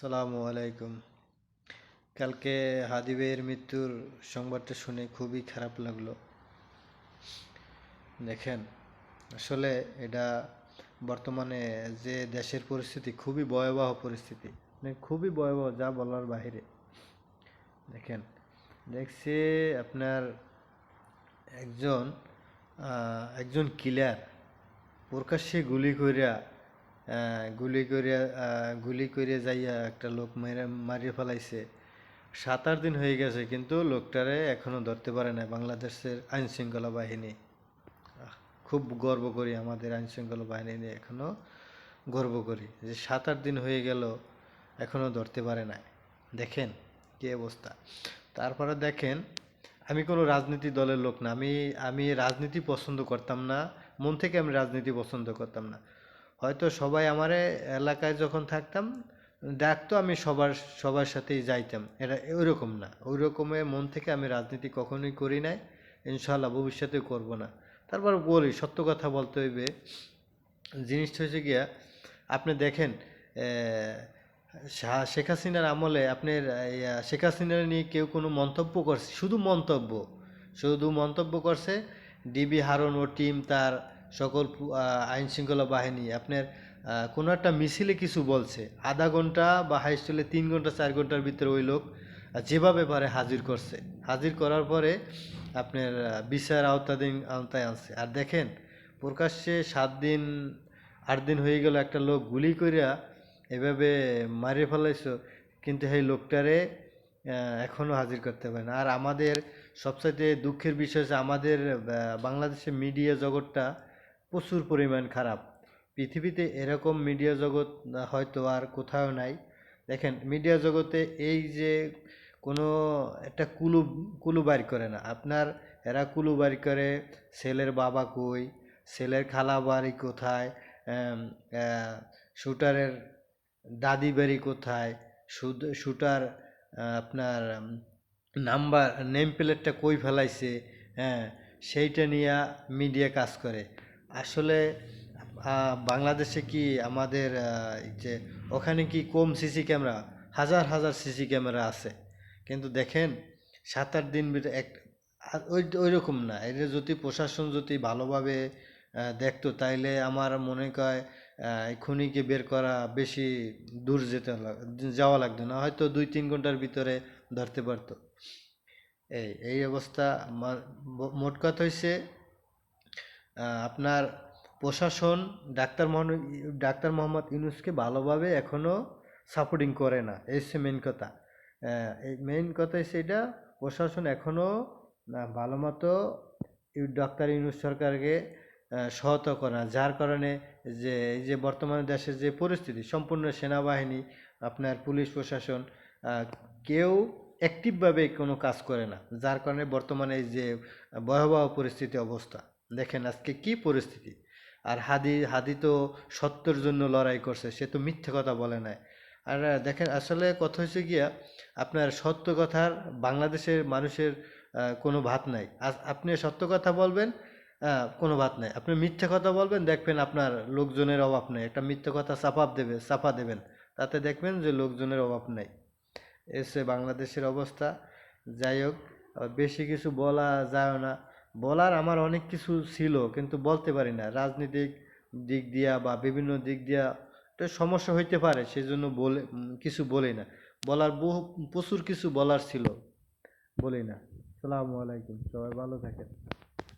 সালামু আলাইকুম। কালকে হাদিবের মৃত্যুর সংবাদটা শুনে খুবই খারাপ লাগল। দেখেন আসলে এটা বর্তমানে যে দেশের পরিস্থিতি খুবই ভয়াবহ পরিস্থিতি। মানে খুবই ভয়াবহ যা বলার বাহিরে। দেখেন দেখছি আপনার একজন একজন কিলার প্রকাশ্যে গুলি আহ, গুলি করিয়া গুলি করিয়া যাইয়া একটা লোক মেরে, মারিয়ে ফেলাইছে। সাত আট দিন হয়ে গেছে, কিন্তু লোকটারে এখনও ধরতে পারে না বাংলাদেশের আইন শৃঙ্খলা বাহিনী খুব গর্ব করি আমাদের আইন শৃঙ্খলা বাহিনী নিয়ে এখনও গর্ব করি। যে সাত আট দিন হয়ে গেল, এখনও ধরতে পারে না দেখেন কি অবস্থা। তারপরে দেখেন, আমি কোনো রাজনীতি দলের লোক না। আমি আমি রাজনীতি পছন্দ করতাম না, মন থেকে আমি রাজনীতি পছন্দ করতাম না। হয়তো সবাই আমার এলাকায় যখন থাকতাম, ডাকতো আমি সবার সবার সাথেই যাইতাম। এটা ওইরকম না। ওই রকমের মন থেকে আমি রাজনীতি কখনোই করি নাই। ইনশাল্লাহ ভবিষ্যতে করব না। তারপর বলি, সত্য কথা বলতে হইবে, জিনিসটা হচ্ছে গিয়া, আপনি দেখেন শেখ হাসিনার আমলে আপনার শেখ হাসিনার নিয়ে কেউ কোনো মন্তব্য করছে? শুধু মন্তব্য। শুধু মন্তব্য করছে, ডিবি হারুন ও টিম তার সকল পু- আহ, আইন শৃঙ্খলা বাহিনী আপনার কোনো একটা মিছিলে কিছু বলছে আধা ঘণ্টা বা হাইস্কুলে তিন ঘণ্টা চার ঘণ্টার ভিতরে ওই লোক যেভাবে পারে হাজির করছে। হাজির করার পরে আপনার বিচার আওতাধীন আওতায় আনছে। আর দেখেন প্রকাশ্যে সাত দিন আট দিন হয়ে গেল একটা লোক গুলি করিয়া এভাবে মারিয়ে ফেলাইছ কিন্তু সেই লোকটারে এখনও হাজির করতে পারে না। আর আমাদের সবচাইতে দুঃখের বিষয় হচ্ছে আমাদের বাংলাদেশের মিডিয়া জগৎটা প্রচুর পরিমাণ খারাপ। পৃথিবীতে এরকম মিডিয়া জগৎ হয়তো আর কোথাও নাই। দেখেন মিডিয়া জগতে এই যে কোনো একটা কুলু কুলু বাইর করে না। আপনার, এরা কুলু বাইর করে ছেলের বাবা কই ছেলের খালা বাড়ি কোথায় শুটারের দাদি বাড়ি কোথায় শুটার আপনার নাম্বার, নেম প্লেটটা কই ফেলাইছে হ্যাঁ সেইটা নিয়ে মিডিয়া কাজ করে। আসলে বাংলাদেশে কি আমাদের যে ওখানে কি কম সিসি ক্যামেরা? হাজার হাজার সিসি ক্যামেরা আছে। কিন্তু দেখেন সাত আট দিন ভিতরে এক ওই ওই রকম না। এটা যদি প্রশাসন যদি ভালোভাবে দেখতো, তাইলে আমার মনে হয় খুনিকে বের করা বেশি দূর যেতে যাওয়া লাগতো না। হয়তো দুই তিন ঘণ্টার ভিতরে ধরতে পারতো। এই এই অবস্থা মোট কথা হয়েছে আপনার প্রশাসন ডাক্তার ডাক্তার মোহাম্মদ ইউনুসকে ভালোভাবে এখনও সাপোর্টিং করে না। এই হচ্ছে মেন কথা। এই মেইন কথা হচ্ছে এটা প্রশাসন এখনও ভালো মতো ডাক্তার ইউনুস সরকারকে আহ, সহায়তা করে না। যার কারণে যে এই যে বর্তমানে দেশের যে পরিস্থিতি সম্পূর্ণ সেনাবাহিনী আপনার পুলিশ প্রশাসন কেউ অ্যাক্টিভভাবে কোনো কাজ করে না। যার কারণে বর্তমানে এই যে ভয়াবহ পরিস্থিতি অবস্থা। দেখেন আজকে কি পরিস্থিতি? আর হাদি হাদি তো সত্যের জন্য লড়াই করছে, সে তো মিথ্যে কথা বলে নাই। আর দেখেন আসলে কথা হচ্ছে গিয়া, আপনার সত্য কথার বাংলাদেশের মানুষের কোনো ভাত নাই। আপনি সত্য কথা বলবেন কোনো ভাত নাই। আপনি মিথ্যে কথা বলবেন, দেখবেন আপনার লোকজনের অভাব নেই। একটা মিথ্যে কথা চাপাপ দেবে, চাপা দেবেন। তাতে দেখবেন যে লোকজনের অভাব নেই। এসে বাংলাদেশের অবস্থা, যাই হোক বেশি কিছু বলা যায় না। বলার আমার অনেক কিছু ছিল, কিন্তু বলতে পারি না। রাজনৈতিক দিক দিয়া বা বিভিন্ন দিক দিয়া একটা সমস্যা হইতে পারে সেই জন্য বলে কিছু বলি না। বলার বহু, প্রচুর কিছু বলার ছিল, বলি না। সালামু আলাইকুম, সবাই ভালো থাকেন।